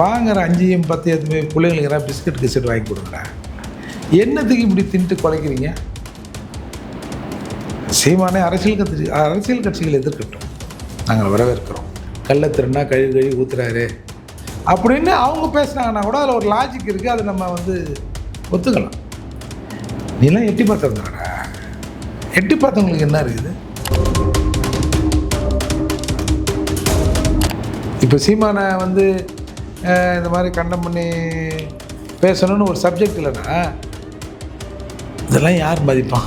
வாங்குற அஞ்சையும் பத்து எதுவுமே பிள்ளைங்களுக்கு ஏதாவது பிஸ்கட் கிஸ்கட் வாங்கி கொடுக்குறா என்னத்துக்கு இப்படி தின்ட்டு குலைக்கிறீங்க? சீமானே அரசியல் கட்சி அரசியல் கட்சிகள் எதிர்க்கட்டும். நாங்கள் வரவேற்கிறோம். கள்ள திருண்ணா கழுவி கழுவி ஊத்துறாரு. அப்படின்னு அவங்க பேசுனாங்கன்னா கூட அதில் ஒரு லாஜிக் இருக்குது அதை நம்ம வந்து ஒத்துக்கலாம். நீலாம் எட்டி பார்த்தவங்கடா எட்டி பார்த்தவங்களுக்கு என்ன இருக்குது? இப்போ சீமானை வந்து இந்த மாதிரி கண்டம் பண்ணி பேசணும்னு ஒரு சப்ஜெக்ட் இல்லைன்னா இதெல்லாம் யார் மதிப்பான்?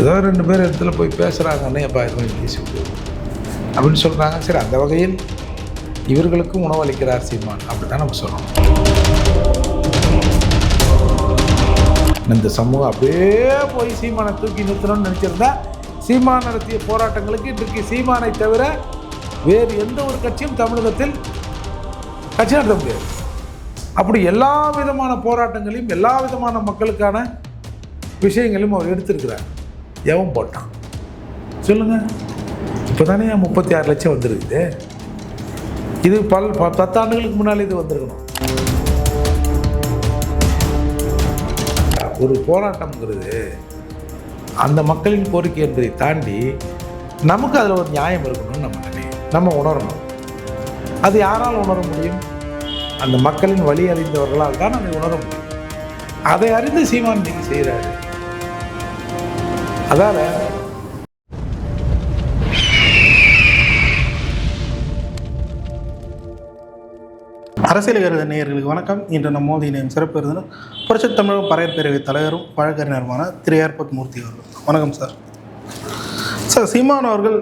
ஏதோ ரெண்டு பேர் இடத்துல போய் பேசுகிறாங்கன்னு எப்பா இது மாதிரி பேசி அப்படின்னு சொல்கிறாங்க சரி அந்த வகையில் இவர்களுக்கும் உணவளிக்கிறார் சீமான். அப்படி தான் நம்ம சொல்லணும். இந்த சமூகம் அப்படியே போய் சீமானை தூக்கி நிறுத்தணும்னு நினச்சிருந்தா சீமான் நடத்திய போராட்டங்களுக்கு இன்றைக்கு சீமானை தவிர வேறு எந்த ஒரு கட்சியும் தமிழகத்தில் கட்சி நடத்த முடியாது. அப்படி எல்லா விதமான போராட்டங்களையும் எல்லா விதமான மக்களுக்கான விஷயங்களையும் அவர் எடுத்திருக்கிறார். எவன் போட்டான்? சொல்லுங்கள் இப்போ தானே முப்பத்தி ஆறு லட்சம் வந்திருக்குது. இது பல் ப- பத்தாண்டுகளுக்கு முன்னால் இது வந்திருக்கணும். ஒரு போராட்டம்ங்கிறது அந்த மக்களின் கோரிக்கை என்பதை தாண்டி நமக்கு அதில் ஒரு நியாயம் இருக்கணும்னு நம்ம நினைக்கிறோம். நம்ம உணரணும். அது யாரால் உணர முடியும்? அந்த மக்களின் வழி அறிந்தவர்களால் தான் அதை உணர முடியும். அதை அறிந்து சீமான் நீங்கள் செய்கிறாரு அதால அரசியல் விருது நேயர்களுக்கு வணக்கம். இன்று நம்ம மோதி நேம் சிறப்பு விருந்தினர் புரட்சி தமிழக பறையர் பேரவை தலைவரும் வழக்கறிஞருமான திரு ஏர்பத் மூர்த்தி அவர்கள். வணக்கம் சார். சார் சீமான் அவர்கள்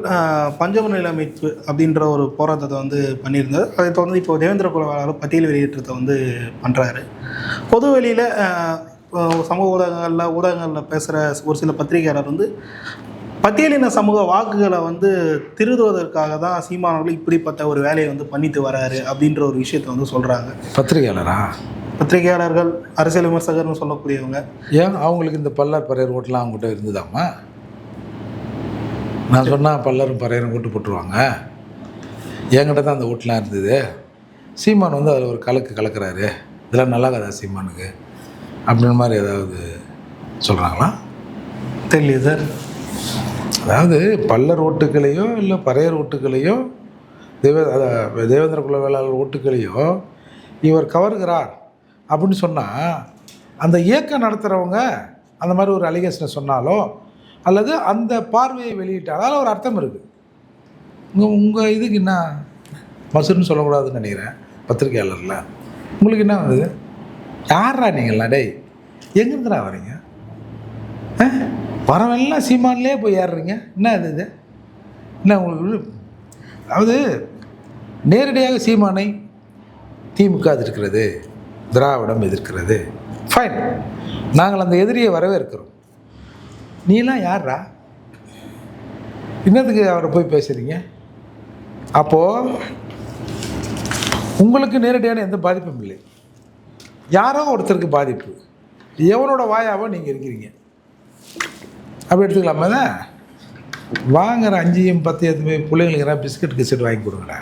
பஞ்சம நில மீட்பு அப்படின்ற ஒரு போராட்டத்தை வந்து பண்ணியிருந்தார். அதை தொடர்ந்து இப்போ தேவேந்திர குலவாளர் பட்டியல் வெளியேற்றத்தை வந்து பண்ணுறாரு பொது வெளியில் சமூக ஊடகங்களில் ஊடகங்களில் பேசுகிற ஒரு சில பத்திரிகையாளர் வந்து பட்டியலின சமூக வாக்குகளை வந்து திருடுவதற்காக தான் சீமான் அவர்கள் இப்படிப்பட்ட ஒரு வேலையை வந்து பண்ணிட்டு வராரு அப்படின்ற ஒரு விஷயத்தை வந்து சொல்கிறாங்க பத்திரிகையாளரா? பத்திரிகையாளர்கள் அரசியல் விமர்சகர்னு சொல்லக்கூடியவங்க. ஏன்? அவங்களுக்கு இந்த பல்லர் பறையர் ஓட்டெலாம் அவங்ககிட்ட இருந்ததாம்மா நான் சொன்னால் பல்லரும் பறையரும் ஓட்டு போட்டுருவாங்க. என்கிட்ட தான் அந்த ஓட்டெலாம் இருந்தது. சீமான் வந்து அதில் ஒரு கலக்கு கலக்குறாரு. இதெல்லாம் நல்லா கதா சீமானுக்கு? அப்படின்ற மாதிரி ஏதாவது சொல்கிறாங்களா தெரியல சார் அதாவது பல்லர் ஓட்டுகளையோ இல்லை பறையர் ஓட்டுகளையோ தேவ அத- தேவேந்திர குல வேளாளர் ஓட்டுகளையோ இவர் கவர்கிறார் அப்படின்னு சொன்னால் அந்த இயக்கம் நடத்துகிறவங்க அந்த மாதிரி ஒரு அலிகேஷனை சொன்னாலோ அல்லது அந்த பார்வையை வெளியிட்டாலும் ஒரு அர்த்தம் இருக்குது உங்கள் உங்கள் இதுக்கு என்ன மசுன்னு சொல்லக்கூடாதுன்னு நினைக்கிறேன் பத்திரிகையாளரில். உங்களுக்கு என்ன வந்தது? யாரா நீங்கள்லாம்? டேய் எங்கேருந்துடா வரீங்க ஆ? வரவெல்லாம் சீமான்லேயே போய் ஏறுறீங்க. என்ன இது இது? என்ன உங்களுக்கு அதாவது நேரடியாக சீமானை திமுக எதிர்க்கிறது திராவிடம் எதிர்க்கிறது. ஃபைன் நாங்கள் அந்த எதிரியை வரவேற்கிறோம். நீலாம் யாரா என்னத்துக்கு அவரை போய் பேசுகிறீங்க அப்போது உங்களுக்கு நேரடியான எந்த பாதிப்பும் இல்லை. யாரோ ஒருத்தருக்கு பாதிப்பு. எவனோட வாயாவோ நீங்கள் இருக்கிறீங்க. அப்படி எடுத்துக்கலாமா தான் வாங்குற அஞ்சையும் பத்து எதுவுமே பிள்ளைங்களுக்கு ஏதாவது பிஸ்கட் கிஸ்கட் வாங்கி கொடுங்கடா.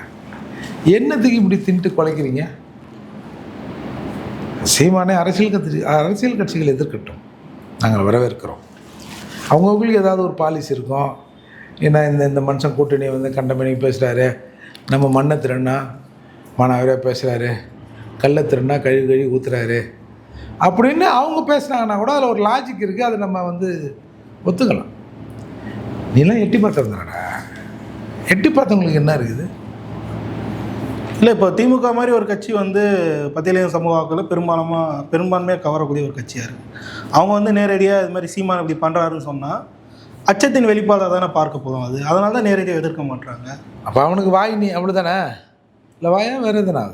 என்னத்துக்கு இப்படி தின்ட்டு குலைக்கிறீங்க? சீமானே அரசியல் கட்சி அரசியல் கட்சிகள் எதிர்க்கட்டும். நாங்கள் வரவேற்கிறோம். அவங்கவுங்களுக்கு ஏதாவது ஒரு பாலிசி இருக்கும். ஏன்னா இந்த இந்த மனுஷன் கூட்டணி வந்து கண்டமணி பேசுகிறாரு நம்ம மண்ணை திறன்னா மாணவரே பேசுகிறாரு கல்லை திறன்னா கழுவி கழுவி ஊத்துறாரு. அப்படின்னு அவங்க பேசுனாங்கன்னா கூட அதில் ஒரு லாஜிக் இருக்குது அதை நம்ம வந்து ஒத்துக்கலாம். நீலாம் எட்டி பார்த்துருந்தாடா எட்டி பார்த்தவங்களுக்கு என்ன இருக்குது? இல்லை இப்போ திமுக மாதிரி ஒரு கட்சி வந்து பத்தியலின சமூக வாக்குகளை பெரும்பாலுமாக பெரும்பான்மையாக கவரக்கூடிய ஒரு கட்சியாக இருக்குது அவங்க வந்து நேரடியாக இது மாதிரி சீமான் இப்படி பண்ணுறாருன்னு சொன்னால் அச்சத்தின் வெளிப்பாடாக தானே பார்க்க போதும் அது. அதனால தான் நேரடியாக எதிர்க்க மாட்றாங்க. அப்போ அவனுக்கு வாய் நீ அவ்வளோதானே இல்லை வாயா வேறு எதுனா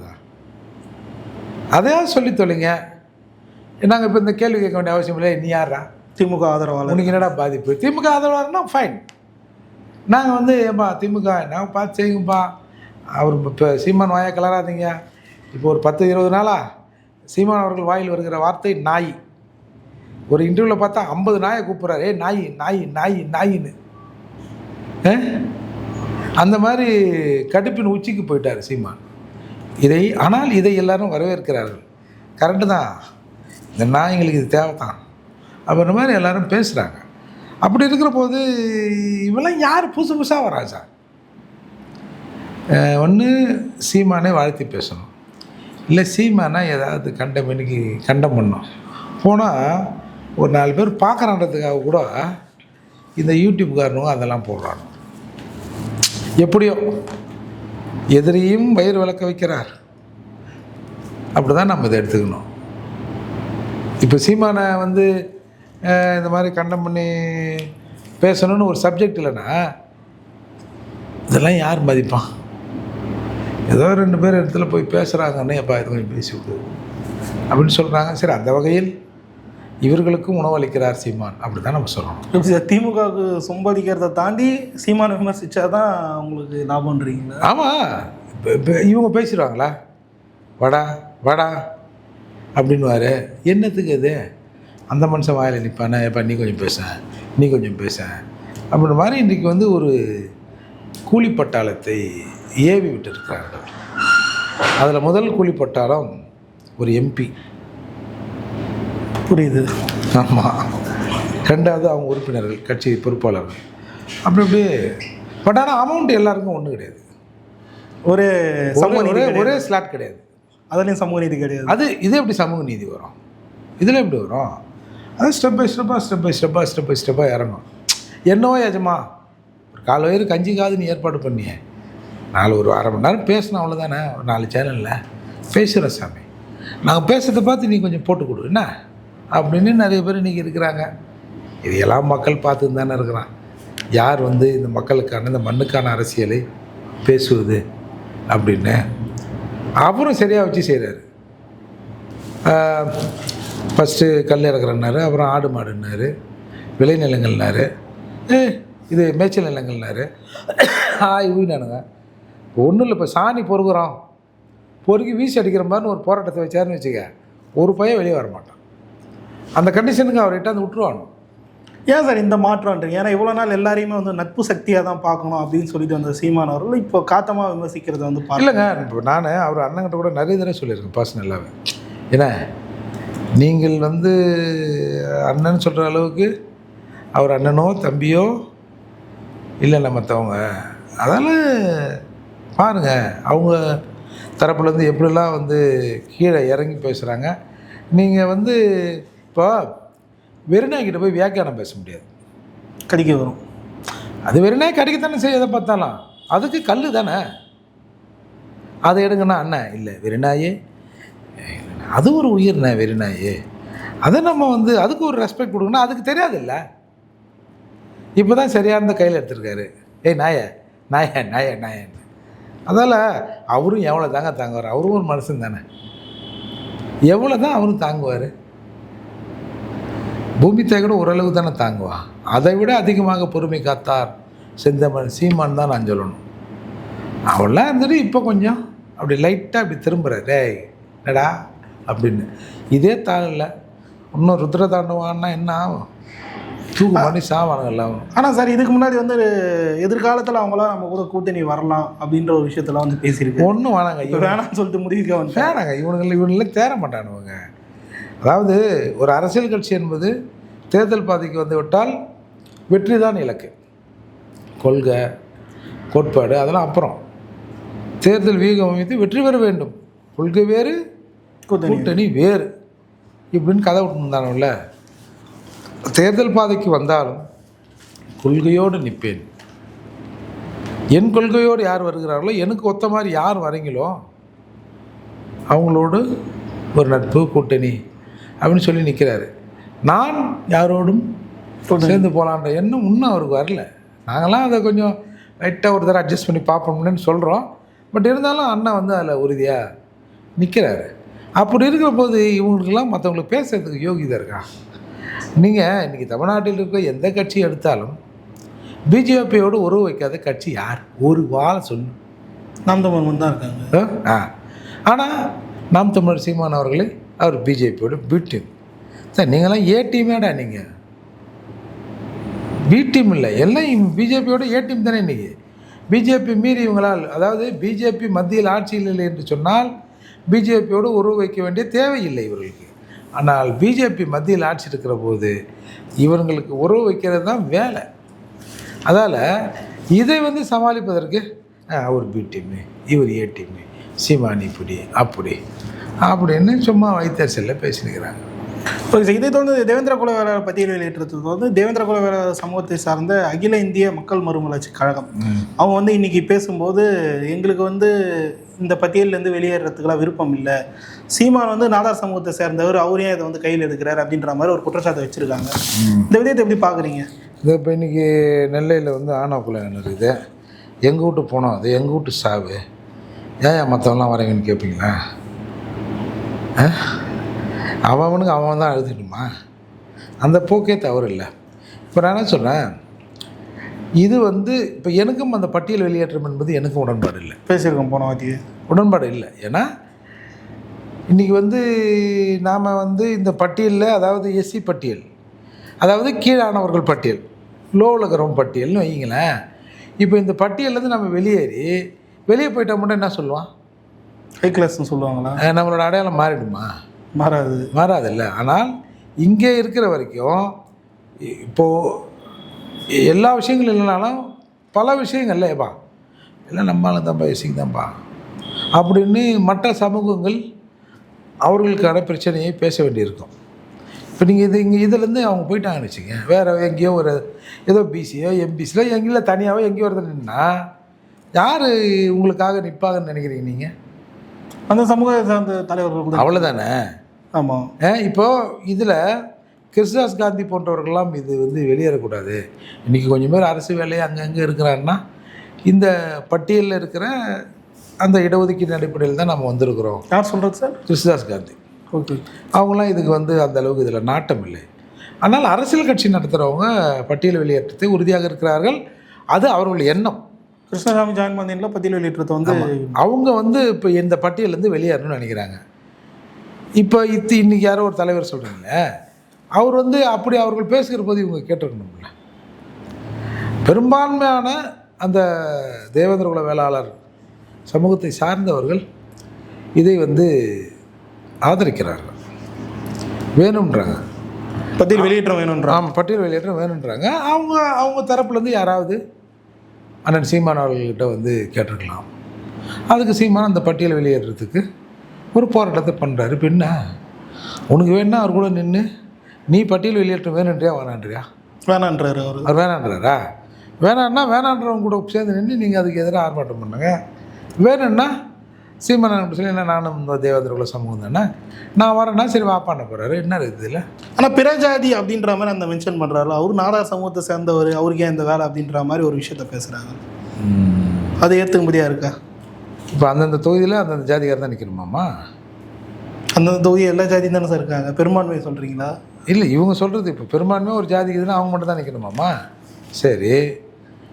அதையாவது சொல்லி தொலைங்க? நாங்கள் இப்போ இந்த கேள்வி கேட்க வேண்டிய அவசியம் இல்லை நீ யாரா திமுக ஆதரவாளர். உனக்கு என்னடா பாதிப்பு? திமுக ஆதரவாளர்னா ஃபைன் நாங்கள் வந்து ஏப்பா திமுக நாங்கள் பார்த்து செய்யுங்கப்பா அவர் இப்போ சீமான் வாயை கிளறாதீங்க. இப்போ ஒரு பத்து இருபது நாளா சீமான் அவர்கள் வாயில் வருகிற வார்த்தை நாய். ஒரு இன்டர்வியூவில் பார்த்தா ஐம்பது நாயை கூப்பிட்றாரு. ஏ நாய் நாய் நாய் நாயின்னு. அந்த மாதிரி கடுப்பின் உச்சிக்கு போயிட்டார் சீமான். இதை ஆனால் இதை எல்லாரும் வரவேற்கிறார்கள். கரெக்டு தான். இந்த நாய்ங்களுக்கு இது தேவை தான் அப்படின்ற மாதிரி எல்லாரும் பேசுகிறாங்க அப்படி இருக்கிற போது இவெல்லாம் யார் புதுசு புதுசாக வரா சார்? ஒன்று சீமானே வாழ்த்தி பேசணும். இல்லை சீமானா ஏதாவது கண்டமணிக்கு கண்டம் பண்ணும். போனால் ஒரு நாலு பேர் பார்க்குறான்றதுக்காக கூட இந்த யூடியூப்காரனுங்க அதெல்லாம் போடுறாங்க. எப்படியோ எதிரியும் வயிறு விளக்க வைக்கிறார். அப்படி தான் நம்ம இதை எடுத்துக்கணும். இப்போ சீமானை வந்து இந்த மாதிரி கண்டம் பண்ணி பேசணும்னு ஒரு சப்ஜெக்ட் இல்லைன்னா இதெல்லாம் யார் மதிப்பான்? ஏதோ ரெண்டு பேர் இடத்துல போய் பேசுகிறாங்கன்னு எப்பா இது கொஞ்சம் பேசி விடு அப்படின்னு சொல்கிறாங்க சரி அந்த வகையில் இவர்களுக்கும் உணவளிக்கிறார் சீமான். அப்படி தான் நம்ம சொல்லணும். திமுகவுக்கு சொம்பதிக்கிறத தாண்டி சீமானை விமர்சிச்சா தான் உங்களுக்கு லாபம்ன்றீங்களா ஆமாம் இப்போ இப்போ இவங்க பேசிடுவாங்களா? வாடா வாடா அப்படின்னுவாரு. என்னத்துக்கு அது அந்த மனுஷன் வாயில் நிற்பானே எப்பா நீ கொஞ்சம் பேச நீ கொஞ்சம் பேச. அப்படின்ற மாதிரி இன்றைக்கி வந்து ஒரு கூலி பட்டாளத்தை ஏவி விட்டிருக்கிறார்கள். அதில் முதல் கூலி பட்டாளம் ஒரு எம்பி புரியுது. ஆமாம் ரெண்டாவது அவங்க உறுப்பினர்கள் கட்சி பொறுப்பாளர்கள். அப்படி அப்படியே பட் ஆனால் அமௌண்ட் எல்லாருக்கும் ஒன்றும் கிடையாது. ஒரே சமூக ஒரே நீதி ஒரே கிடையாது. ஒரே ஸ்லாட் கிடையாது. அதுலேயும் சமூக நீதி கிடையாது. அது இது எப்படி சமூக நீதி வரும்? இதில் எப்படி வரும்? அது ஸ்டெப் பை ஸ்டெப்பாக ஸ்டெப் பை ஸ்டெப்பாக ஸ்டெப் பை ஸ்டெப்பாக இறங்கும் என்னவோ எஜமா ஒரு கால் வயிறு கஞ்சி காது நீ ஏற்பாடு பண்ணியே. நாலு ஒரு அரை மணி நேரம் பேசணும் அவ்வளோதானே ஒரு நாலு சேனலில். பேசுகிறேன் சாமி. நாங்கள் பேசுகிறத பார்த்து நீ கொஞ்சம் போட்டு கொடு. என்ன? அப்படின்னு நிறைய பேர் இன்றைக்கி இருக்கிறாங்க. இதையெல்லாம் மக்கள் பார்த்து தானே இருக்கிறான். யார் வந்து இந்த மக்களுக்கான இந்த மண்ணுக்கான அரசியலை பேசுவது அப்படின்னு அப்புறம் சரியாக வச்சு செய்கிறாரு ஃபஸ்ட்டு கல் இறக்குறேன்னாரு அப்புறம் ஆடு மாடுன்னாரு விளைநிலங்கள்னாரு. இது மேய்ச்சல் நிலங்கள்னாரு. ஆய் ஊயினானுங்க ஒன்றும் இல்லை இப்போ சாணி பொறுக்குறோம். பொறுக்கி வீசி அடிக்கிற மாதிரின்னு ஒரு போராட்டத்தை வச்சாருன்னு வச்சுக்க ஒரு பையன் வெளியே வர மாட்டான். அந்த கண்டிஷனுக்கு அவர் இட்டாந்து விட்டுருவானு? ஏன் சார் இந்த மாற்றம்ன்றீங்க? ஏன்னா இவ்வளோ நாள் எல்லாரையுமே வந்து நட்பு சக்தியாக தான் பார்க்கணும் அப்படின்னு சொல்லிட்டு வந்த சீமான் அவர்கள் இப்போ காத்தமாக விமர்சிக்கிறத வந்து இல்லைங்க இப்போ நான் அவர் அண்ணங்கிட்ட கூட நிறைய தடவை சொல்லியிருக்கேன் பர்சனலாகவே ஏன்னா நீங்கள் வந்து அண்ணன் சொல்கிற அளவுக்கு அவர் அண்ணனோ தம்பியோ இல்லைல்ல மற்றவங்க அதனால் பாருங்கள் அவங்க தரப்புலேருந்து எப்படிலாம் வந்து கீழே இறங்கி பேசுகிறாங்க நீங்கள் வந்து இப்போ வெறுநாய்கிட்ட போய் வியாக்கியானம் பேச முடியாது. கடிக்க வரும். அது வெறுநாய் கடிக்கத்தானே செய்ய எதை பார்த்தாலும். அதுக்கு கல் தானே. அதை எடுங்கன்னா அண்ணன் இல்லை வெறிநாயே அது ஒரு உயிர்ண்ணே வெறிநாயே அதை நம்ம வந்து அதுக்கு ஒரு ரெஸ்பெக்ட் கொடுக்கணும். அதுக்கு தெரியாதுல்ல. இப்போ தான் சரியான கையில் எடுத்திருக்காரு. ஏய் நாயே நாயே நாயே நாயன்னு. அதால் அவரும் எவ்வளோ தாங்க தாங்குவார்? அவரும் ஒரு மனுஷன் தானே. எவ்வளோ தான் அவரும் தாங்குவார்? பூமி தாய் கூட ஓரளவு தானே தாங்குவா. அதை விட அதிகமாக பொறுமை காத்தார் செந்தமன் சீமான் தான் நான் சொல்லணும். அவெல்லாம் இருந்துட்டு இப்போ கொஞ்சம் அப்படி லைட்டாக அப்படி திரும்புகிற டேய் என்னடா? அப்படின்னு. இதே தாளில் இன்னும் ருத்ர தாண்டவான்னா என்ன ஆகும்? தூக்கு பண்ணி சாவானுங்க எல்லாம். ஆனால் சார் இதுக்கு முன்னாடி வந்து எதிர்காலத்தில் அவங்களாம் நம்ம கூட கூட்டணி வரலாம் அப்படின்ற ஒரு விஷயத்தெல்லாம் வந்து பேசியிருக்கு. ஒன்றும் வேணாங்க இப்போ வேணாம்னு சொல்லிட்டு முடிவுக்கு வந்து வேணாங்க இவனுங்களை இவனுங்களே தேர மாட்டானுவங்க. அதாவது ஒரு அரசியல் கட்சி என்பது தேர்தல் பாதைக்கு வந்து விட்டால் வெற்றி தான் இலக்கு. கொள்கை கோட்பாடு அதெல்லாம் அப்புறம். தேர்தல் வியூகம் அமைத்து வெற்றி பெற வேண்டும். கொள்கை வேறு கூட்டணி கூட்டணி வேறு. இப்படின்னு கதை விட்டுருந்தானுல்ல தேர்தல் பாதைக்கு வந்தாலும் கொள்கையோடு நிற்பேன் என் கொள்கையோடு யார் வருகிறார்களோ எனக்கு ஒத்த மாதிரி யார் வரீங்களோ அவங்களோடு ஒரு நட்பு கூட்டணி அப்படின்னு சொல்லி நிற்கிறாரு நான் யாரோடும் சேர்ந்து போகலான்ற எண்ணம் இன்னும் அவருக்கு வரல. நாங்களாம் அதை கொஞ்சம் லைட்டாக ஒரு தடவை அட்ஜஸ்ட் பண்ணி பார்ப்போம்னு சொல்கிறோம் பட் இருந்தாலும் அண்ணன் வந்து அதில் உறுதியாக நிற்கிறாரு அப்படி இருக்கிற போது இவங்களுக்கெல்லாம் மற்றவங்களுக்கு பேசுறதுக்கு யோகிதா இருக்கா? நீங்கள் இன்றைக்கி தமிழ்நாட்டில் இருக்கிற எந்த கட்சி எடுத்தாலும் பிஜேபியோடு உறவு வைக்காத கட்சி யார்? ஒரு வாழை சொல்லு. நாம் தமிழ் தான் இருக்காங்க. ஆ? ஆனால் நாம் தமிழர் சீமான் அவர்களை அவர் பிஜேபியோட பி டீம் சார் நீங்களாம் ஏ டீமேடா நீங்கள் பி டீம் இல்லை. எல்லாம் பிஜேபியோட ஏ டீம் தானே இன்றைக்கி பிஜேபி மீறி இவங்களால் அதாவது பிஜேபி மத்தியில் ஆட்சியில் இல்லை என்று சொன்னால் பிஜேபியோடு உறவு வைக்க வேண்டிய தேவையில்லை இவர்களுக்கு. ஆனால் பிஜேபி மத்தியில் ஆட்சி இருக்கிற போது இவங்களுக்கு உறவு வைக்கிறது தான் வேலை. அதால் இதை வந்து சமாளிப்பதற்கு அவர் பி டீமு இவர் ஏ டீமு சீமானி இப்படி அப்படி அப்படின்னு சும்மா வைத்தறிச்சலில் பேசினுக்கிறாங்க. ஓகே சார் இதை தொடர்ந்து தேவேந்திர குல வேளாளர் பட்டியல் வெளியிட்டது வந்து தேவேந்திர குல வேளாளர் சமூகத்தை சார்ந்த அகில இந்திய மக்கள் மறுமலர்ச்சி கழகம். அவங்க வந்து இன்னைக்கு பேசும்போது எங்களுக்கு வந்து இந்த பட்டியலேருந்து வெளியேறதுக்குலாம் விருப்பம் இல்லை. சீமான் வந்து நாடார் சமூகத்தை சேர்ந்தவர் அவர் இதை வந்து கையில் எடுக்கிறார் அப்படின்ற மாதிரி ஒரு குற்றச்சாட்டை வச்சுருக்காங்க. இந்த விதத்தை எப்படி பார்க்குறீங்க? இது இப்போ இன்றைக்கி நெல்லையில் வந்து ஆணவக்குள்ள இருக்குது எங்கள் வீட்டு போனோம் அது எங்கள் வீட்டு சாவு. ஏன் மற்றவங்களாம் வரீங்கன்னு கேட்பீங்களா ஆ? அவன் அவனுக்கு அவன் தான் எழுதிக்கணுமா அந்த போக்கே தவறு இல்லை இப்போ நான் என்ன சொல்கிறேன் இது வந்து இப்போ எனக்கும் அந்த பட்டியல் வெளியேற்றம் என்பது எனக்கும் உடன்பாடு இல்லை. பேசியிருக்கோம் போன வாட்டி. உடன்பாடு இல்லை. ஏன்னா இன்றைக்கி வந்து நாம் வந்து இந்த பட்டியலில் அதாவது எஸ்சி பட்டியல் அதாவது கீழானவர்கள் பட்டியல் லோவில் இருக்கிறவங்க பட்டியல்னு வைங்களேன் இப்போ இந்த பட்டியல்லேருந்து நம்ம வெளியேறி வெளியே போயிட்டா மட்டும் என்ன சொல்லுவான்? ஹை கிளாஸ்னு சொல்லுவாங்களா? நம்மளோட அடையாளம் மாறிடுமா? மாறாது. மாறாதில்ல. ஆனால் இங்கே இருக்கிற வரைக்கும் இப்போது எல்லா விஷயங்களும் இல்லைனாலும் பல விஷயங்கள்ல ஏப்பா எல்லாம் நம்மளால தான்ப்பா எசிங் தான்ப்பா அப்படின்னு மற்ற சமூகங்கள் அவர்களுக்கான பிரச்சனையை பேச வேண்டியிருக்கும். இப்போ நீங்கள் இது இங்கே இதுலேருந்து அவங்க போயிட்டாங்கன்னு வச்சுங்க வேறு எங்கேயோ ஒரு ஏதோ பிசியோ எம்பிசியோ எங்கேயோ தனியாகவோ எங்கேயோ ஒரு நின்னா யார் உங்களுக்காக நிற்பாங்கன்னு நினைக்கிறீங்க நீங்கள் அந்த சமூகத்தை சார்ந்த தலைவர்கள் அவ்வளோதானே ஆமாம் இப்போது இதில் கிருஷ்ணதாஸ் காந்தி போன்றவர்கள்லாம் இது வந்து வெளியேறக்கூடாது. இன்றைக்கி கொஞ்சம் பேர் அரசு வேலை அங்கங்கே இருக்கிறாருன்னா இந்த பட்டியலில் இருக்கிற அந்த இடஒதுக்கீடு அடிப்படையில் தான் நம்ம வந்திருக்கிறோம். யார் சொல்கிறது சார்? கிருஷ்ணதாஸ் காந்தி. ஓகே. அவங்களாம் இதுக்கு வந்து அந்த அளவுக்கு இதில் நாட்டம் இல்லை. ஆனால் அரசியல் கட்சி நடத்துகிறவங்க பட்டியல் வெளியேற்றத்தை உறுதியாக இருக்கிறார்கள். அது அவர்களுடைய எண்ணம். கிருஷ்ணசாமி ஜாயின் பண்ணீங்களா பட்டியல் வெளியிட்டது வந்து அவங்க வந்து இப்போ இந்த பட்டியலேருந்து வெளியேறணும்னு நினைக்கிறாங்க. இப்போ இது இன்னைக்கு யாரோ ஒரு தலைவர் சொல்கிறீங்களே அவர் வந்து அப்படி அவர்கள் பேசுகிற போது இவங்க கேட்டிருக்கணும்ல. பெரும்பான்மையான அந்த தேவேந்திர குல வேளாளர் சமூகத்தை சார்ந்தவர்கள் இதை வந்து ஆதரிக்கிறார்கள். வேணுன்றாங்க பட்டியல் வெளியேற்றம் வேணுன்ற ஆமாம் பட்டியல் வெளியேற்றம் வேணுன்றாங்க அவங்க அவங்க தரப்புலேருந்து யாராவது அண்ணன் சீமான் அவர்கள்கிட்ட வந்து கேட்டிருக்கலாம். அதுக்கு சீமான் அந்த பட்டியல் வெளியேறதுக்கு ஒரு போராட்டத்தை பண்ணுறாரு இப்போ என்ன? உனக்கு வேணா அவர் கூட நின்று நீ பட்டியல் வெளியேற்றம் வேணுன்றியா வேணான்றியா? வேணான்றாரு அவர். அவர் வேணான்றாரா? வேணான்னா வேணான்றவங்க கூட சேர்ந்து நின்று நீங்கள் அதுக்கு எதிராக ஆர்ப்பாட்டம் பண்ணுங்க. வேணும்னா சீமான் அப்படி சொல்லி "என்ன, நானும் இந்த தேவேந்திர குல சமூகம் தானே? நான் வரேன்னா சரி வாப்பாண்ண போகிறாரு என்ன இருக்குது இதில்? ஆனால் பிரஜாதி அப்படின்ற மாதிரி அந்த மென்ஷன் பண்ணுறாரு அவர் நாடார் சமூகத்தை சேர்ந்தவர் அவருக்கு ஏன் இந்த வேலை அப்படின்ற மாதிரி ஒரு விஷயத்த பேசுகிறாங்க அது ஏற்றுக்கும்படியாக இருக்கா இப்போ அந்தந்த தொகுதியில் அந்தந்த ஜாதிகார் தான் நிற்கணுமாம்மா அந்த தொகுதி எல்லா ஜாதியும் தானே சார் இருக்காங்க? பெரும்பான்மை சொல்கிறீங்களா இல்லை இவங்க சொல்கிறது இப்போ பெரும்பான்மையாக ஒரு ஜாதிக்கு இதுன்னா அவங்க மட்டும் தான் நிற்கணுமாம்மா சரி.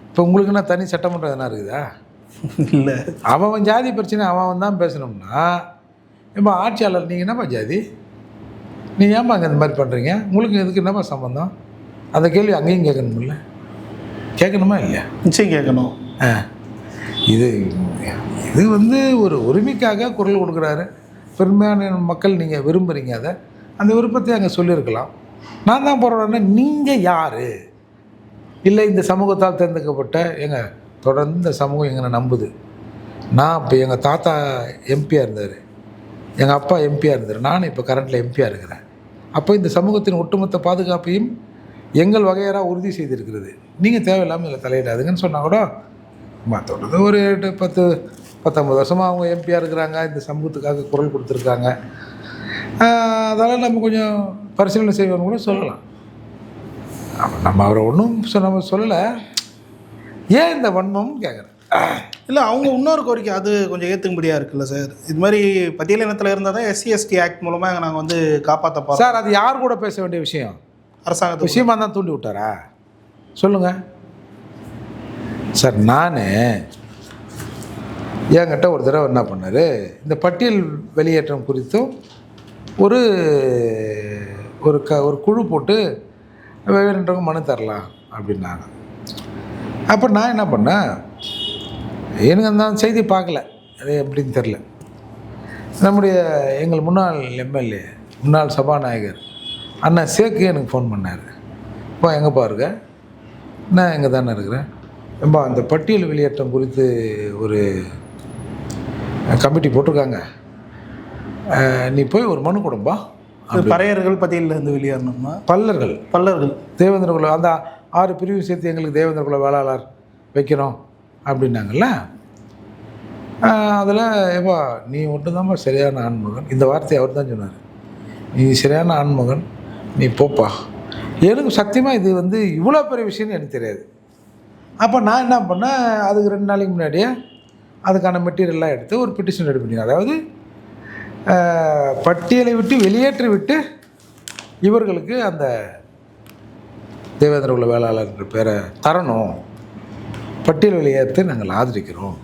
இப்போ உங்களுக்குன்னா தனி சட்டமன்றம் எதனா இருக்குதா? இல்லை. அவன் ஜாதி பிரச்சனை அவன் தான் பேசணும்னா இப்போ ஆட்சியாளர் நீங்கள் என்னப்பா ஜாதி? நீங்கள் ஏன்பா அங்கே இந்த மாதிரி பண்ணுறீங்க உங்களுக்கு இதுக்கு என்னப்பா சம்மந்தம் அந்த கேள்வி அங்கேயும் கேட்கணுமில்ல கேட்கணுமா இல்லையா? நிச்சயம் கேட்கணும். ஆ. இது இது வந்து ஒரு உரிமைக்காக குரல் கொடுக்குறாரு. பெருமையான மக்கள் நீங்கள் விரும்புகிறீங்க அதை. அந்த விருப்பத்தை அங்கே சொல்லியிருக்கலாம். நான் தான் போகிறேன்னா நீங்கள் யார்? இல்லை இந்த சமூகத்தால் தேர்ந்தெடுக்கப்பட்ட எங்கள் தொடர்ந்து இந்த சமூகம் எங்களை நம்புது. நான் இப்போ எங்கள் தாத்தா எம்பியாக இருந்தார். எங்கள் அப்பா எம்பியாக இருந்தார். நான் இப்போ கரண்டில் எம்பியாக இருக்கிறேன். அப்போ இந்த சமூகத்தின் ஒட்டுமொத்த பாதுகாப்பையும் எங்கள் வகையராக உறுதி செய்திருக்கிறது. நீங்கள் தேவையில்லாமல் இதில் தலையிடாதுங்கன்னு சொன்னால் கூட தொடர்ந்து ஒரு எட்டு பத்து பத்தொம்பது வருஷமாக அவங்க எம்பியாக இருக்கிறாங்க. இந்த சமூகத்துக்காக குரல் கொடுத்துருக்காங்க. அதெல்லாம் நம்ம கொஞ்சம் பரிசீலனை செய்வோம்னு கூட சொல்லலாம். நம்ம அவரை ஒன்றும் நம்ம சொல்லலை. ஏன் இந்த வன்மம் கேட்குறேன் இல்லை அவங்க இன்னொரு கோரிக்கை அது கொஞ்சம் ஏற்றுக்கும்படியாக இருக்குல்ல சார். இது மாதிரி பட்டியல் இனத்தில் இருந்தால் தான் எஸ்சி எஸ்டி ஆக்ட் மூலமாக நாங்கள் வந்து காப்பாற்ற போகிறோம் சார் அது யார் கூட பேச வேண்டிய விஷயம்? அரசாங்கத்தை விஷயமா தான் தூண்டி விட்டாரா? சொல்லுங்க. சார் நான் என்கிட்ட ஒரு தடவை என்ன பண்ணார் இந்த பட்டியல் வெளியேற்றம் குறித்தும் ஒரு ஒரு க ஒரு குழு போட்டு வேணுன்றவங்க மனு தரலாம் அப்படின்னாங்க. அப்போ நான் என்ன பண்ணேன் எனக்கு அந்த செய்தி பார்க்கல அது எப்படின்னு தெரில நம்முடைய எங்கள் முன்னாள் எம்எல்ஏ முன்னாள் சபாநாயகர் அண்ணா சேக்கு எனக்கு ஃபோன் பண்ணார். இப்போ எங்கே பாருங்க நான் எங்கே தானே இருக்கிறேன். ஏம்பா அந்த பட்டியல் வெளியேற்றம் குறித்து ஒரு கமிட்டி போட்டிருக்காங்க. நீ போய் ஒரு மனு கொடும்பா. பறையர்கள் பட்டியலில் இருந்து பல்லர்கள். பல்லர்கள். தேவேந்திர குல அந்த ஆறு பிரிவு சேர்த்து எங்களுக்கு தேவேந்திர குல வேளாளர் வைக்கணும் அப்படின்னாங்கல்ல? அதில் ஏப்பா நீ மட்டும்தான்ப்பா சரியான ஆண்மகன். இந்த வார்த்தையை அவர் தான் சொன்னார். நீ சரியான ஆண்மகன் நீ போப்பா. எனக்கு சத்தியமாக இது வந்து இவ்வளோ பெரிய விஷயம்னு எனக்கு தெரியாது. அப்போ நான் என்ன பண்ணேன்? அதுக்கு ரெண்டு நாளைக்கு முன்னாடியே அதுக்கான மெட்டீரியல்லாம் எடுத்து ஒரு பெட்டிஷன் ரெடி பண்ணி அதாவது பட்டியலை விட்டு வெளியேற்றி விட்டு இவர்களுக்கு அந்த தேவேந்திர உள்ள வேளாளர் பேரை தரணும். பட்டியல் வெளியேற்று நாங்கள் ஆதரிக்கிறோம்.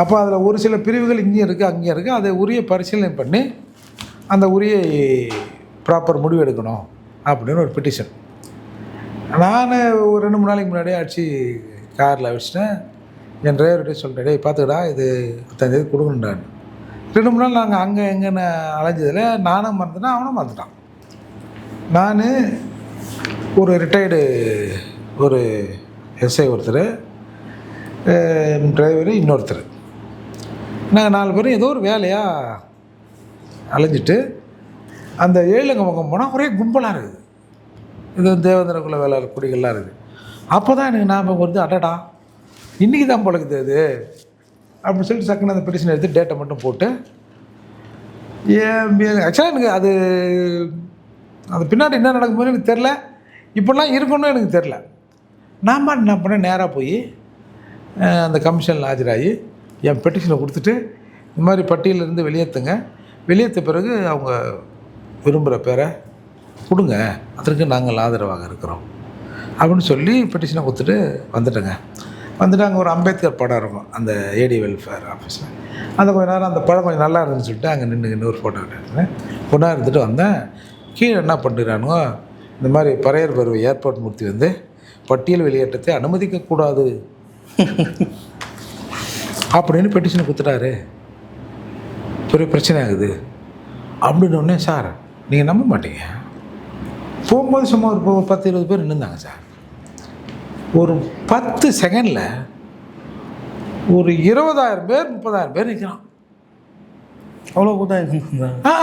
அப்போ அதில் ஒரு சில பிரிவுகள் இங்கேயும் இருக்குது அங்கேயும் இருக்குது அதை உரிய பரிசீலனை பண்ணி அந்த உரிய ப்ராப்பர் முடிவு எடுக்கணும் அப்படின்னு ஒரு பெட்டிஷன் நான் ஒரு ரெண்டு மூணு நாளைக்கு முன்னாடியே அடிச்சு காரில் வச்சுட்டேன். என் டிரைவர்கிட்ட சொல்லிட்டேன் டேய் பார்த்துக்கடா இது பத்தாந்தேதி கொடுக்கணுன்றான் ரெண்டு மூணு நாள் நாங்கள் அங்கே எங்கேன்னு அலைஞ்சதில் நானும் மறந்துட்டேன் அவனும் மறந்துட்டான். நான் ஒரு ரிட்டையர்டு ஒரு எஸ்ஐ ஒருத்தர் டிரைவரு இன்னொருத்தர். நாங்கள் நாலு பேரும் ஏதோ ஒரு வேலையாக அலைஞ்சிட்டு அந்த ஏழுங்க பக்கம் போனால் ஒரே கும்பலாக இருக்குது. இது தேவேந்திர குல வேளாளர் குடிகள்லாம் இருக்குது அப்போ தான் எனக்கு ஞாபகம் வருது அடடா இன்றைக்கி தான் பழகுது அது. அப்படின்னு சொல்லிட்டு சக்குன்னு அந்த பெட்டிஷன் எடுத்து டேட்டை மட்டும் போட்டு ஆக்சுவலாக எனக்கு அது அது பின்னாடி என்ன நடக்கும்போது எனக்கு தெரில இப்படிலாம் இருக்கணும்னு எனக்கு தெரில நான் பாட்டு என்ன பண்ணேன் நேராக போய் அந்த கமிஷனில் ஆஜராகி என் பெட்டிஷனை கொடுத்துட்டு இந்த மாதிரி பட்டியலிருந்து வெளியேற்றுங்க வெளியேற்ற பிறகு அவங்க விரும்புகிற பேரை கொடுங்க. அதற்கு நாங்கள் ஆதரவாக இருக்கிறோம். அப்படின்னு சொல்லி பெட்டிஷனை கொடுத்துட்டு வந்துட்டேங்க. வந்துட்டு அங்கே ஒரு அம்பேத்கர் படம் இருக்கும். அந்த ஏடி வெல்ஃபேர் ஆஃபீஸில் அந்த கொஞ்ச நேரம் அந்த படம் கொஞ்சம் நல்லா இருந்துன்னு சொல்லிட்டு அங்கே நின்று இன்னொரு ஃபோட்டோ எடுத்தேன். கொண்டா இருந்துட்டு வந்தேன். கீழே என்ன பண்ணுறானுங்க இந்த மாதிரி பறையர் பருவ ஏர்போர்ட் மூர்த்தி வந்து பட்டியல் வெளியேற்றத்தை அனுமதிக்கக்கூடாது அப்படின்னு பெட்டிஷனை கொடுத்துட்டாரு. பெரிய பிரச்சனை ஆகுது. அப்படின்னு ஒன்னே சார் நீங்கள் நம்ப மாட்டீங்க. போகும்போது சும்மா ஒரு பத்து இருபது பேர் நின்றுந்தாங்க சார். ஒரு பத்து செகண்டில் ஒரு இருபதாயிரம் பேர் முப்பதாயிரம் பேர் நிற்கிறான் அவ்வளோ கூட்டம். ஆ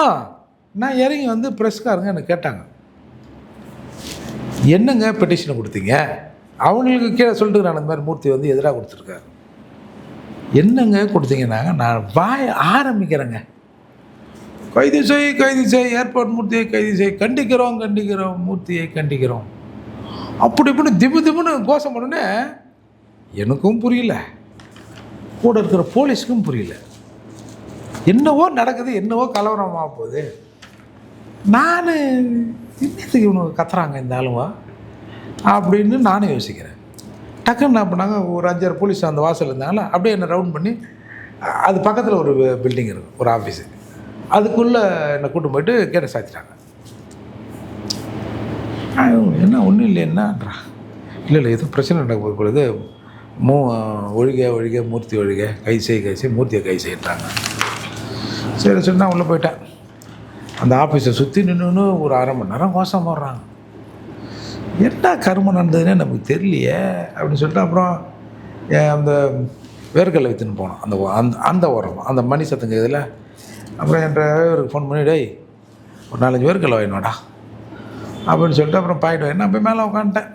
நான் இறங்கி வந்து ப்ரெஸ்காரங்க என்னை கேட்டாங்க. என்னங்க பெட்டிஷனை கொடுத்தீங்க? அவங்களுக்கு கீழே சொல்லிட்டு நான் இந்த மாதிரி மூர்த்தி வந்து எதிராக கொடுத்துருக்காரு. என்னங்க கொடுத்தீங்கன்னாங்க? நான் வாய ஆரம்பிக்கிறேங்க. கைது செய் கைது செய் ஏர்போர்ட் மூர்த்தியை கைது செய் கண்டிக்கிறோம் கண்டிக்கிறோம் மூர்த்தியை கண்டிக்கிறோம். அப்படி இப்படின்னு திபு திபுன்னு கோஷம் உடனே எனக்கும் புரியல. கூட இருக்கிற போலீஸுக்கும் புரியல. என்னவோ நடக்குது என்னவோ கலவரமாக போகுது. நான் இன்னத்துக்கு இவனுக்கு கத்துறாங்க இந்த ஆளுவா அப்படின்னு நானும் யோசிக்கிறேன். டக்குன்னு என்ன பண்ணாங்க ஒரு அஞ்சாறு போலீஸ் அந்த வாசல் இருந்தாங்களா அப்படியே என்னை ரவுண்ட் பண்ணி அது பக்கத்தில் ஒரு பில்டிங் இருக்கும் ஒரு ஆஃபீஸு அதுக்குள்ளே என்னை கூட்டு போயிட்டு கேட்ட சாத்திட்டாங்க என்ன ஒன்றும் இல்லை என்னன்றா? இல்லை இல்லை எதுவும் பிரச்சனை நடக்க பொழுது மூ ஒழிக ஒழிக மூர்த்தி ஒழிக கை செய் கை செய் மூர்த்தியை கை செய்யிட்டாங்க சரி சரி நான் உள்ளே போயிட்டேன். அந்த ஆஃபீஸை சுற்றி நின்று ஒரு அரை மணி நேரம் கோஷம் போடுறாங்க. என்ன கருமம் நடந்ததுன்னே நமக்கு தெரியலையே அப்படின்னு சொல்லிட்டு அப்புறம் அந்த வேர்க்கல்லை விற்றுன்னு போனோம். அந்த அந்த அந்த ஓரம் அந்த மணி சத்தங்க இதில் அப்புறம் என் டிரைவருக்கு ஃபோன் பண்ணி டேய் ஒரு நாலஞ்சு வேர்க்கல்லை வாங்கினோடா அப்படின்னு சொல்லிட்டு அப்புறம் பாயிட்டு வாங்கினா போய் மேலே உட்காந்துட்டேன்.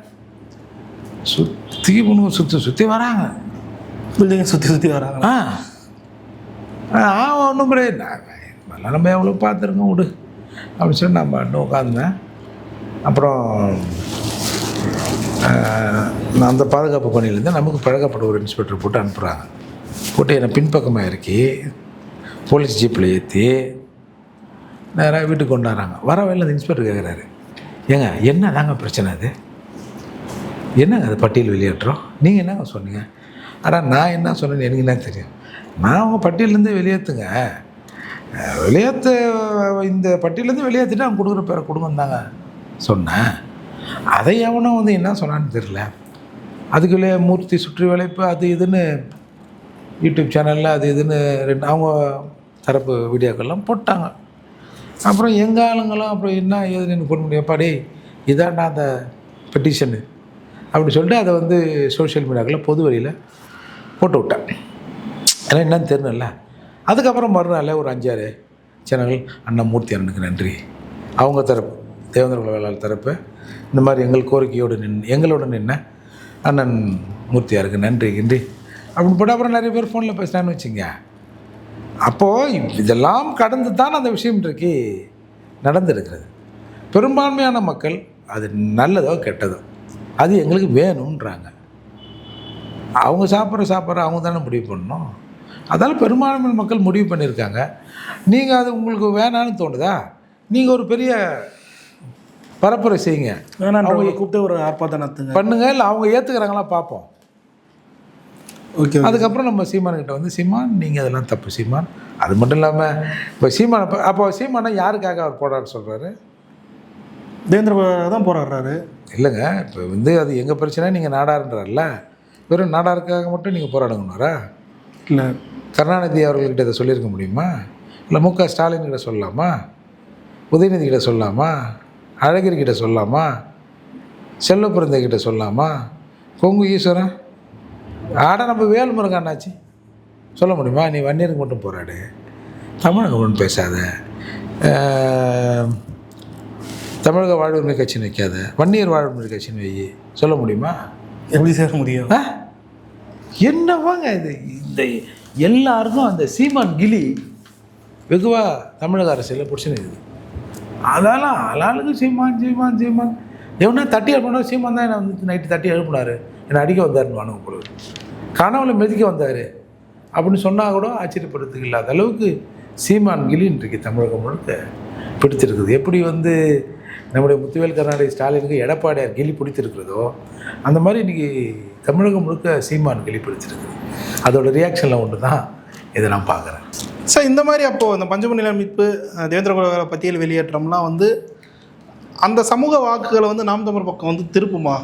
சுற்றி பொண்ணு சுற்றி சுற்றி வராங்க. பில்டிங்கை சுற்றி சுற்றி வராங்க. ஆ. ஆ ஒன்றும் கிடையாது. நல்லா நம்ம எவ்வளோ பார்த்துருக்கோம் விடு. அப்படின்னு சொல்லி நான் பாட்டு உட்காந்துனேன் அப்புறம் அந்த பாதுகாப்பு பணியிலேருந்து நமக்கு பழக்கப்பட்ட ஒரு இன்ஸ்பெக்டர் போட்டு அனுப்புகிறாங்க போட்டு என்னை பின்பக்கமாக இறக்கி போலீஸ் ஜீப்பில் ஏற்றி நேராக வீட்டுக்கு கொண்டாடுறாங்க. வர வழியில் அந்த இன்ஸ்பெக்டர் கேட்குறாரு ஏங்க என்ன தாங்க பிரச்சனை அது? என்னங்க அது பட்டியல் வெளியேற்றோம்? நீங்கள் என்னங்க சொன்னீங்க? ஆனால் நான் என்ன சொன்னேன்னு எனக்கு என்ன தெரியும்? நான் உங்கள் பட்டியலேருந்து வெளியேற்றுங்க அஹ் வெளியேற்ற இந்த பட்டியலேருந்து வெளியேற்றிட்டு அவங்க கொடுக்குற பேரை கொடுங்கந்தாங்க சொன்னேன். அதை எவனும் வந்து என்ன சொன்னான்னு தெரில அதுக்குள்ளே மூர்த்தி சுற்றி வளைப்பு அது இதுன்னு யூடியூப் சேனலில் அது இதுன்னு ரெண்டு அவங்க தரப்பு வீடியோக்கள்லாம் போட்டாங்க. அப்புறம் எங்கள் ஆளுங்களும் அப்புறம் என்ன ஏதுன்னு எனக்கு ஃபோன் பண்ணி எப்பாடி இதாண்டா அந்த பெட்டிஷனு அப்படின்னு சொல்லிட்டு அதை வந்து சோஷியல் மீடியாக்களில் பொது வழியில் போட்டு விட்டேன். ஏன்னா என்னன்னு தெரியல அதுக்கப்புறம் மறுநாள் ஒரு அஞ்சாறு சேனல்கள் அண்ணன் மூர்த்தி அண்ணனுக்கு நன்றி. அவங்க தரப்பு தேவேந்திர குலவேளாளர் தரப்பு இந்த மாதிரி எங்கள் கோரிக்கையோடு நின் எங்களோட நின்ன அண்ணன் மூர்த்தியாருக்கு நன்றி கின்றி. அப்படின்னு போட்டு அப்புறம் நிறைய பேர் ஃபோனில் பேசினான்னு வச்சுங்க அப்போது இதெல்லாம் கடந்து தான் அந்த விஷயம் இன்றைக்கு நடந்திருக்கிறது. பெரும்பான்மையான மக்கள் அது நல்லதோ கெட்டதோ அது எங்களுக்கு வேணுன்றாங்க அவங்க சாப்பிட்ற சாப்பிட்ற அவங்க தானே முடிவு பண்ணணும். அதால் பெரும்பான்மை மக்கள் முடிவு பண்ணியிருக்காங்க. நீங்கள் அது உங்களுக்கு வேணான்னு தோணுதா? நீங்கள் ஒரு பெரிய பரப்புரை செய்யுங்க. வேணான்றவங்களை கூப்பிட்டு ஒரு ஆர்ப்பாட்டம் பண்ணுங்க இல்லை அவங்க ஏற்றுக்கிறாங்களா பார்ப்போம் ஓகே அதுக்கப்புறம் நம்ம சீமான் கிட்ட வந்து சீமான் நீங்கள் அதெல்லாம் தப்பு சீமான். அது மட்டும் இல்லாமல் இப்போ சீமான் அப்போ அப்போ சீமானை யாருக்காக அவர் போடான்னு சொல்கிறாரு தேவேந்திர தான் போராடுறாரு. இல்லைங்க இப்போ வந்து அது எங்கள் பிரச்சனை? நீங்கள் நாடாருன்றார்ல. வெறும் நாடாருக்காக மட்டும் நீங்கள் போராடணுன்னாரா இல்லை. கருணாநிதி அவர்கள்கிட்ட இதை சொல்லியிருக்க முடியுமா? இல்லை மு க. ஸ்டாலின் கிட்ட சொல்லலாமா? உதயநிதி கிட்ட சொல்லலாமா? அழகிரி கிட்ட சொல்லலாமா? செல்வப்பிறந்தை கிட்ட சொல்லலாமா? கொங்கு ஈஸ்வரன்? ஆட நம்ம வேல்முருகன் அண்ணாச்சி. சொல்ல முடியுமா? நீ வன்னியருக்கு மட்டும் போராடு. தமிழக ஒன்றும் பேசாத. தமிழக வாழ்வுரிமை கட்சின்னு வைக்காத வன்னியர் வாழ்வுரிமை கட்சின்னு வை. சொல்ல முடியுமா? எப்படி சேர முடியும்? என்னவாங்க இது? இந்த எல்லாருக்கும் அந்த சீமான் கிளி வெகுவா தமிழக அரசியலில் பிடிச்சினுக்குது அதெல்லாம் ஆளாளுக்கு சீமான் சீமான் சீமான். எவனா தட்டி எழுப்பினா சீமான் தான் என்னை வந்து நைட்டு தட்டி எழுப்பினாரு? என்னை அடிக்க வந்தாருன்னு வானுங்க பொழுது கனவுல மெதிக்க வந்தார். அப்படின்னு சொன்னால் கூட ஆச்சரியப்படுறதுக்கு இல்லாத அளவுக்கு சீமான் கிளி இன்றைக்கு தமிழகம் முழுக்க பிடித்திருக்குது. எப்படி வந்து நம்முடைய முத்துவேல் கருணாநிதி ஸ்டாலினுக்கு எடப்பாடியார் கிளி பிடித்திருக்கிறதோ அந்த மாதிரி இன்றைக்கி தமிழகம் முழுக்க சீமான் கிளி பிடிச்சிருக்குது அதோட ரியாக்ஷனில் ஒன்று தான் இதை நான் பார்க்குறேன். சார் இந்த மாதிரி அப்போது அந்த பஞ்சம நில மீட்பு தேவேந்திர குலகர பட்டியல் வெளியேற்றம்லாம் வந்து அந்த சமூக வாக்குகளை வந்து நாம் தமிழ் பக்கம் வந்து திருப்புமா?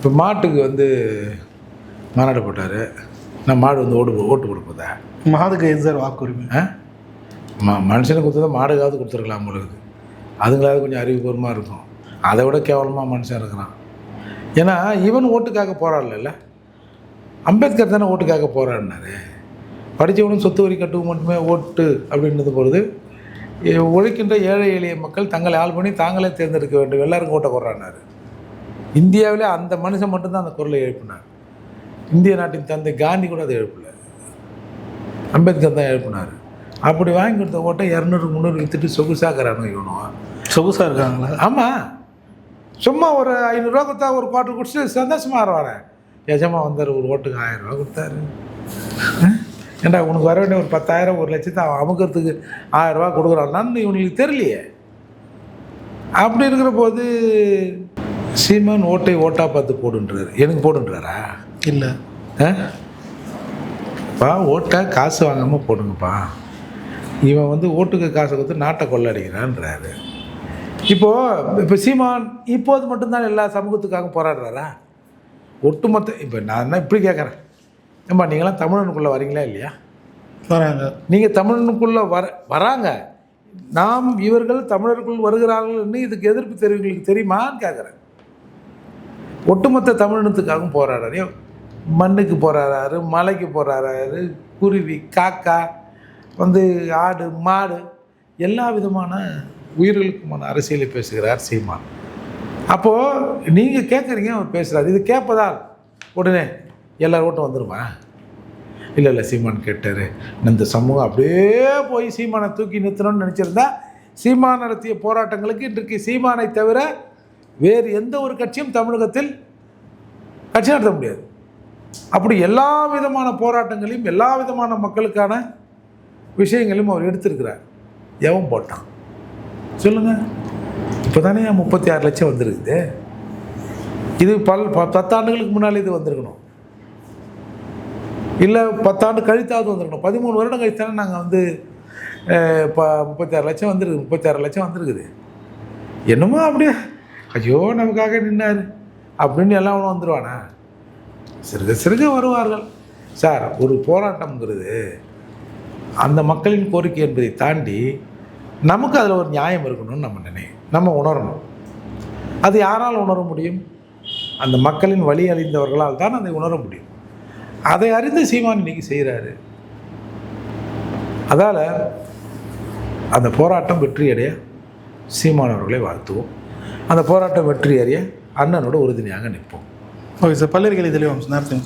இப்போ மாட்டுக்கு வந்து மாநாடு போட்டார். நான் மாடு வந்து ஓடு ஓட்டு கொடுப்பதா? மாதுக்கு எது சார் வாக்குரிமை? ஆ? ம மனுஷனுக்கு கொடுத்ததை மாடுக்காவது கொடுத்துருக்கலாம் பொழுது அதுங்களாவது கொஞ்சம் அறிவுபூர்வமாக இருக்கும். அதை விட கேவலமாக மனுஷன் இருக்கிறான். ஏன்னா இவன் ஓட்டுக்காக போராடல அம்பேத்கர் தானே ஓட்டுக்காக போராடினாரு. படித்தவனும் சொத்து வரி கட்டுவும் மட்டுமே ஓட்டு அப்படின்றது பொழுது உழைக்கின்ற ஏழை எளிய மக்கள் தங்களை ஆள் பண்ணி தாங்களே தேர்ந்தெடுக்க வேண்டும். எல்லாருக்கும் ஓட்ட போடுறான்னாரு. இந்தியாவிலே அந்த மனுஷன் மட்டும்தான் அந்த குரலை எழுப்பினார். இந்திய நாட்டின் தந்தை காந்தி கூட அதை எழுப்பல. அம்பேத்கர் தான் எழுப்பினார். அப்படி வாங்கி கொடுத்த ஓட்டை இரநூறு முந்நூறு வித்துட்டு சொகுசாக்குறானு இவனும் சொகுசாக இருக்காங்களா ஆமாம் சும்மா ஒரு ஐநூறுரூவா கொடுத்தா ஒரு குவார்டர் குடிச்சிட்டு சந்தோஷமாக வரேன் எஜமா வந்தார் ஒரு ஓட்டுக்கு ஆயிரம் ரூபா கொடுத்தாரு? ஏண்டா உனக்கு வர வேண்டிய ஒரு பத்தாயிரம் ஒரு லட்சத்தை அவன் அமுக்கிறதுக்கு ஆயிரம் ரூபா கொடுக்குறான்னு இவனுக்கு தெரியலையே. அப்படி இருக்கிற போது சீமான் ஓட்டை ஓட்டா பார்த்து போடுன்றாரு. எனக்கு போடுன்றாரா? இல்லை? பா ஓட்டை காசு வாங்காமல் போடுங்கப்பா. இவன் வந்து ஓட்டுக்கு காசை கொடுத்து நாட்டை கொள்ளடிக்கிறான்றாரு. இப்போது இப்போ சீமான் இப்போது மட்டும்தான் எல்லா சமூகத்துக்காக போராடுறாரா? ஒட்டுமொத்த இப்போ நான் என்ன இப்படி கேட்குறேன். ஏம்மா நீங்களாம் தமிழனுக்குள்ளே வரீங்களா இல்லையா? வராங்க. நீங்கள் தமிழனுக்குள்ளே வர வராங்க. நாம் இவர்கள் தமிழருக்குள் வருகிறார்கள்னு இதுக்கு எதிர்ப்பு தெரிவிங்களுக்கு தெரியுமான்னு கேட்குறேன். ஒட்டுமொத்த தமிழினத்துக்காகவும் போராடுறாரு. மண்ணுக்கு போராடுறாரு மலைக்கு போராடுறாரு குருவி காக்கா வந்து ஆடு மாடு எல்லா விதமான உயிர்களுக்குமான அரசியலை பேசுகிறார் சீமான். அப்போது நீங்கள் கேட்குறீங்க அவர் பேசுகிறார் இது கேட்பதால் உடனே எல்லார் ஓட்டம் வந்துடுமா இல்லை இல்லை சீமான் கேட்டார். இந்த சமூகம் அப்படியே போய் சீமானை தூக்கி நிறுத்தணும்னு நினச்சிருந்தா சீமான் நடத்திய போராட்டங்களுக்கு இன்றைக்கு சீமானை தவிர வேறு எந்த ஒரு கட்சியும் தமிழகத்தில் கட்சி நடத்த முடியாது. அப்படி எல்லா விதமான போராட்டங்களையும் எல்லா விதமான மக்களுக்கான விஷயங்களையும் அவர் எடுத்திருக்கிறார். எவன் போட்டான்? சொல்லுங்கள் இப்போ தானே முப்பத்தி ஆறு லட்சம் வந்திருக்குது. இது பல் ப- பத்தாண்டுகளுக்கு முன்னால் இது வந்திருக்கணும். இல்லை பத்தாண்டு கழித்தாவது வந்திருக்கணும். பதிமூணு வருடம் கழித்தானே நாங்கள் வந்து அஹ், இப்போ முப்பத்தாறு லட்சம் வந்திருக்கு முப்பத்தாறு லட்சம் வந்திருக்குது. என்னமோ அப்படியே ஐயோ நமக்காக நின்னார். அப்படின்னு எல்லாம் ஒன்று வந்துடுவானா சிறுக சிறுக வருவார்கள். சார் ஒரு போராட்டம்ங்கிறது அந்த மக்களின் கோரிக்கை என்பதை தாண்டி நமக்கு அதில் ஒரு நியாயம் இருக்கணும்னு நம்ம நினை நம்ம உணரணும். அது யாரால் உணர முடியும்? அந்த மக்களின் வழி அழிந்தவர்களால் தான் அதை உணர முடியும். அதை அறிந்து சீமான் இன்னைக்கு செய்கிறாரு. அதால் அந்த போராட்டம் வெற்றியடைய சீமான் அவர்களை வாழ்த்துவோம். அந்த போராட்டம் வெற்றியடைய அண்ணனோட உறுதுணையாக நிற்போம். ஓகே சார் பல்வேறு கேள்வி தெளிவாக நேரத்தில்